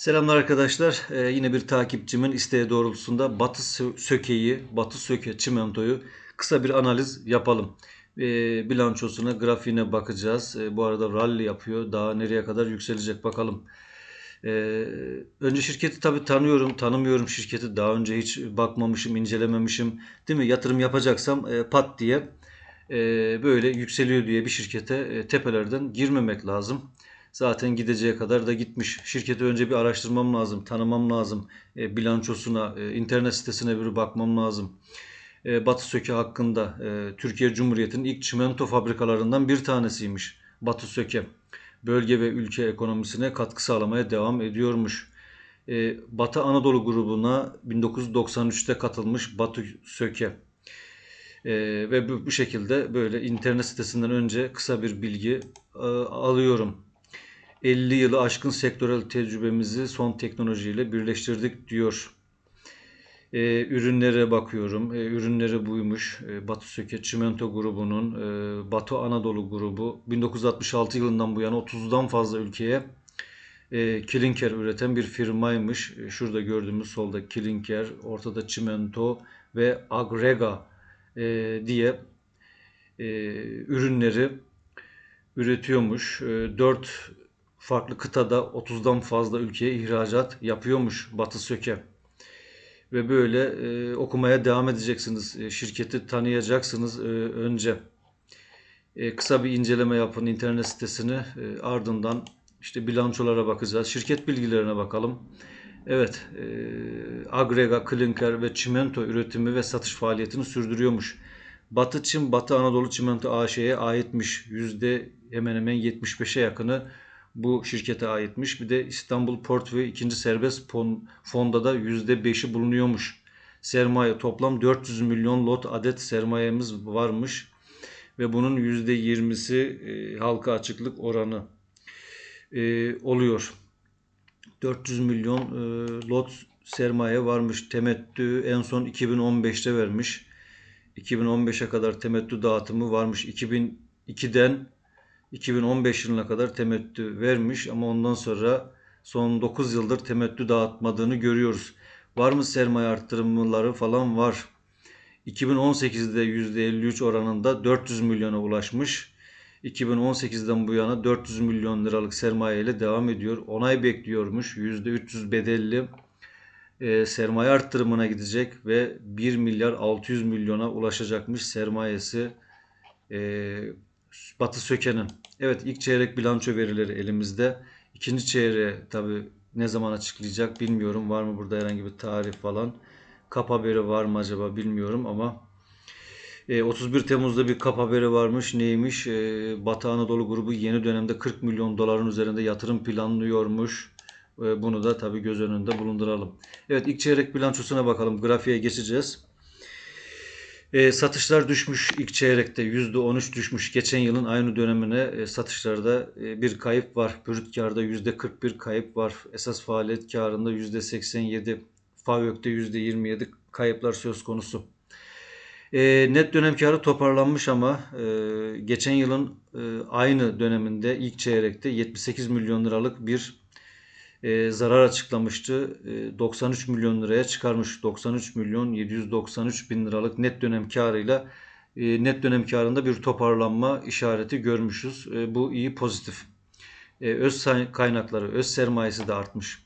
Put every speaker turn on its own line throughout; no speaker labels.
Selamlar arkadaşlar. Ee, yine bir takipçimin isteği doğrultusunda Batı Sö- Söke'yi, Batı Söke çimentoyu kısa bir analiz yapalım. Ee, bilançosuna, grafiğine bakacağız. Ee, bu arada rally yapıyor. Daha nereye kadar yükselecek bakalım. Ee, önce şirketi tabii tanıyorum, tanımıyorum şirketi. Daha önce hiç bakmamışım, incelememişim. Değil mi? Yatırım yapacaksam e, pat diye e, böyle yükseliyor diye bir şirkete e, tepelerden girmemek lazım. Zaten gideceği kadar da gitmiş. Şirketi önce bir araştırmam lazım, tanımam lazım. E, bilançosuna, e, internet sitesine bir bakmam lazım. E, Batı Söke hakkında e, Türkiye Cumhuriyeti'nin ilk çimento fabrikalarından bir tanesiymiş. Batı Söke. Bölge ve ülke ekonomisine katkı sağlamaya devam ediyormuş. E, Batı Anadolu grubuna 1993'te katılmış Batı Söke. E, ve bu, bu şekilde böyle internet sitesinden önce kısa bir bilgi e, alıyorum. 50 yılı aşkın sektörel tecrübemizi son teknolojiyle birleştirdik diyor. E, ürünlere bakıyorum. E, ürünleri buymuş. E, Batı Söke Çimento grubunun e, Batı Anadolu grubu 1966 yılından bu yana 30'dan fazla ülkeye e, klinker üreten bir firmaymış. E, şurada gördüğümüz solda klinker, ortada çimento ve agrega e, diye e, ürünleri üretiyormuş. 4 farklı kıtada 30'dan fazla ülkeye ihracat yapıyormuş Batı Söke. Ve böyle e, okumaya devam edeceksiniz. E, şirketi tanıyacaksınız e, önce. E, kısa bir inceleme yapın internet sitesini. E, ardından işte bilançolara bakacağız. Şirket bilgilerine bakalım. Evet, e, agrega, klinker ve çimento üretimi ve satış faaliyetini sürdürüyormuş. Batı Çim, Batı Anadolu Çimento AŞ'ye aitmiş. Yüzde hemen hemen 75'e yakını bu şirkete aitmiş. Bir de İstanbul Port ve 2. Serbest Fonda da %5'i bulunuyormuş. Sermaye toplam 400 milyon lot adet sermayemiz varmış. Ve bunun %20'si e, halka açıklık oranı e, oluyor. 400 milyon e, lot sermaye varmış. Temettü en son 2015'te vermiş. 2015'e kadar temettü dağıtımı varmış. 2002'den 2015 yılına kadar temettü vermiş ama ondan sonra son 9 yıldır temettü dağıtmadığını görüyoruz. Var mı sermaye arttırımları falan var. 2018'de %53 oranında 400 milyona ulaşmış. 2018'den bu yana 400 milyon liralık sermaye ile devam ediyor. Onay bekliyormuş. %300 bedelli e, sermaye arttırımına gidecek ve 1 milyar 600 milyona ulaşacakmış sermayesi e, Batı Söke'nin. Evet ilk çeyrek bilanço verileri elimizde. İkinci çeyreği tabi ne zaman açıklayacak bilmiyorum. Var mı burada herhangi bir tarih falan. Kap haberi var mı acaba bilmiyorum ama e, 31 Temmuz'da bir kap haberi varmış. Neymiş? E, Batı Anadolu grubu yeni dönemde 40 milyon doların üzerinde yatırım planlıyormuş. E, bunu da tabi göz önünde bulunduralım. Evet ilk çeyrek bilançosuna bakalım. Grafiğe geçeceğiz. E, satışlar düşmüş ilk çeyrekte %13 düşmüş. Geçen yılın aynı dönemine e, satışlarda e, bir kayıp var. Brüt karda %41 kayıp var. Esas faaliyet karında %87, FAVÖK'te %27 kayıplar söz konusu. E, net dönem karı toparlanmış ama e, geçen yılın e, aynı döneminde ilk çeyrekte 78 milyon liralık bir e, zarar açıklamıştı. E, 93 milyon liraya çıkarmış. 93 milyon 793 bin liralık net dönem karıyla e, net dönem karında bir toparlanma işareti görmüşüz. E, bu iyi pozitif. E, öz kaynakları, öz sermayesi de artmış.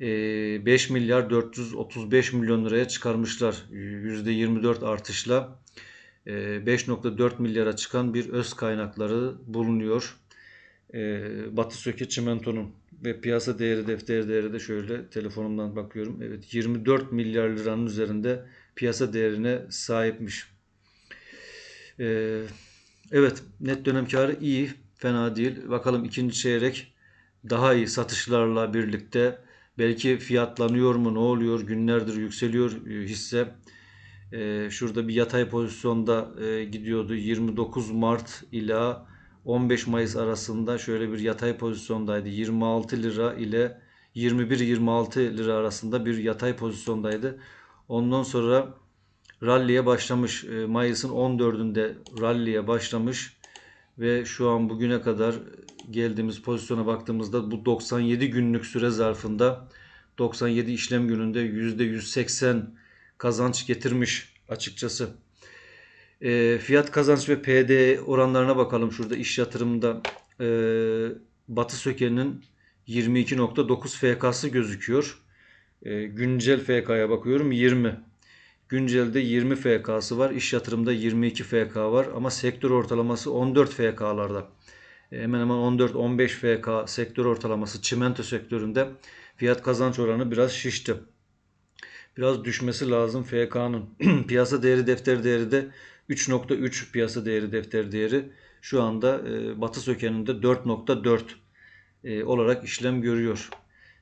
E, 5 milyar 435 milyon liraya çıkarmışlar. %24 artışla e, 5.4 milyara çıkan bir öz kaynakları bulunuyor. E, Batı Söke Çimento'nun ve piyasa değeri defter değeri de şöyle telefonumdan bakıyorum. Evet 24 milyar liranın üzerinde piyasa değerine sahipmiş. Ee, evet net dönem karı iyi fena değil. Bakalım ikinci çeyrek daha iyi satışlarla birlikte belki fiyatlanıyor mu ne oluyor günlerdir yükseliyor e, hisse. Ee, şurada bir yatay pozisyonda e, gidiyordu 29 Mart ila 15 Mayıs arasında şöyle bir yatay pozisyondaydı. 26 lira ile 21-26 lira arasında bir yatay pozisyondaydı. Ondan sonra ralliye başlamış. E, Mayıs'ın 14'ünde ralliye başlamış. Ve şu an bugüne kadar geldiğimiz pozisyona baktığımızda bu 97 günlük süre zarfında 97 işlem gününde %180 kazanç getirmiş açıkçası. E, fiyat kazanç ve PD oranlarına bakalım. Şurada iş yatırımında e, Batı Söke'nin 22.9 FK'sı gözüküyor. E, güncel FK'ya bakıyorum 20. Güncelde 20 FK'sı var. İş yatırımda 22 FK var ama sektör ortalaması 14 FK'larda. E, hemen hemen 14-15 FK sektör ortalaması çimento sektöründe fiyat kazanç oranı biraz şişti. Biraz düşmesi lazım FK'nın. piyasa değeri defter değeri de 3.3 piyasa değeri defter değeri şu anda e, Batı Söken'inde 4.4 e, olarak işlem görüyor.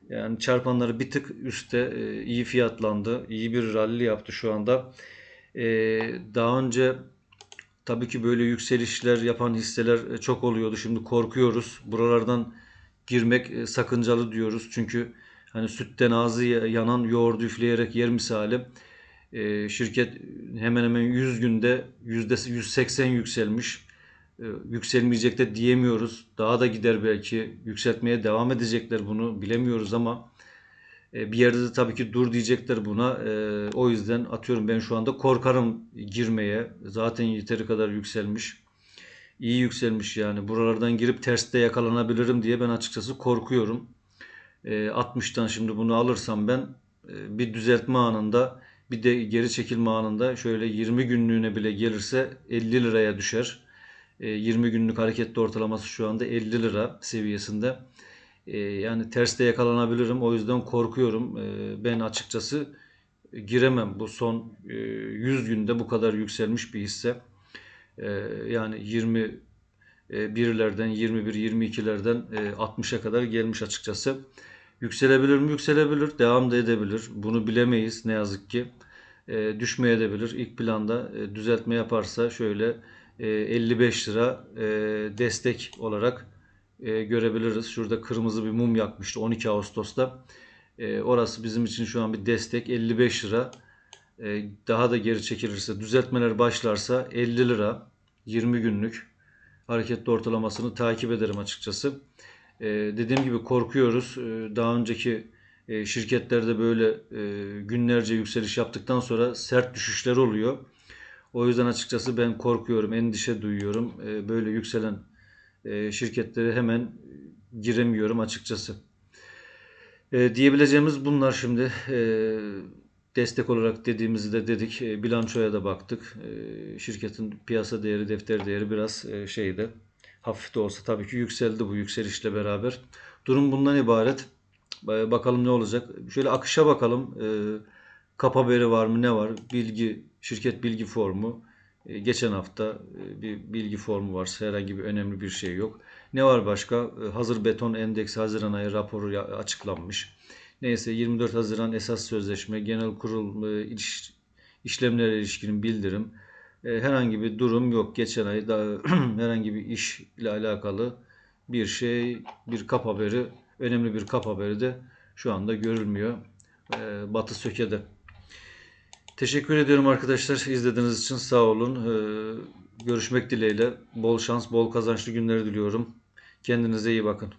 Yani çarpanları bir tık üstte e, iyi fiyatlandı. iyi bir rally yaptı şu anda. E, daha önce tabii ki böyle yükselişler yapan hisseler e, çok oluyordu. Şimdi korkuyoruz. Buralardan girmek e, sakıncalı diyoruz. Çünkü hani sütten ağzı yanan yoğurdu üfleyerek yer misali. E, şirket hemen hemen 100 günde %180 yükselmiş. E, yükselmeyecek de diyemiyoruz. Daha da gider belki. Yükseltmeye devam edecekler bunu bilemiyoruz ama e, bir yerde de tabii ki dur diyecekler buna. E, o yüzden atıyorum ben şu anda korkarım girmeye. Zaten yeteri kadar yükselmiş. İyi yükselmiş yani. Buralardan girip terste yakalanabilirim diye ben açıkçası korkuyorum. 60'tan şimdi bunu alırsam ben bir düzeltme anında bir de geri çekilme anında şöyle 20 günlüğüne bile gelirse 50 liraya düşer. 20 günlük hareketli ortalaması şu anda 50 lira seviyesinde. Yani terste yakalanabilirim. O yüzden korkuyorum. Ben açıkçası giremem. Bu son 100 günde bu kadar yükselmiş bir hisse. Yani 20 birlerden 21 22'lerden 60'a kadar gelmiş açıkçası. Yükselebilir mi? Yükselebilir. Devam da edebilir. Bunu bilemeyiz ne yazık ki. E, düşmeye edebilir. İlk planda e, düzeltme yaparsa şöyle e, 55 lira e, destek olarak e, görebiliriz. Şurada kırmızı bir mum yakmıştı 12 Ağustos'ta. E, orası bizim için şu an bir destek 55 lira. E, daha da geri çekilirse, düzeltmeler başlarsa 50 lira 20 günlük hareketli ortalamasını takip ederim açıkçası. E, dediğim gibi korkuyoruz. E, daha önceki e, şirketlerde böyle e, günlerce yükseliş yaptıktan sonra sert düşüşler oluyor. O yüzden açıkçası ben korkuyorum, endişe duyuyorum. E, böyle yükselen e, şirketlere hemen giremiyorum açıkçası. E, diyebileceğimiz bunlar şimdi. E, destek olarak dediğimizi de dedik. E, bilançoya da baktık. E, şirketin piyasa değeri, defter değeri biraz e, şeydi. Hafif de olsa tabii ki yükseldi bu yükselişle beraber. Durum bundan ibaret. Bakalım ne olacak. Şöyle akışa bakalım. E, haberi var mı ne var? Bilgi, şirket bilgi formu. E, geçen hafta e, bir bilgi formu var. Herhangi bir önemli bir şey yok. Ne var başka? E, hazır beton endeks Haziran ayı raporu açıklanmış. Neyse 24 Haziran esas sözleşme, genel kurul e, iş, işlemlere ilişkin bildirim. E, herhangi bir durum yok. Geçen ay da herhangi bir iş ile alakalı bir şey, bir kap haberi, önemli bir kap haberi de şu anda görülmüyor. E, Batı Söke'de. Teşekkür ediyorum arkadaşlar izlediğiniz için sağ olun. E, görüşmek dileğiyle. Bol şans, bol kazançlı günler diliyorum. Kendinize iyi bakın.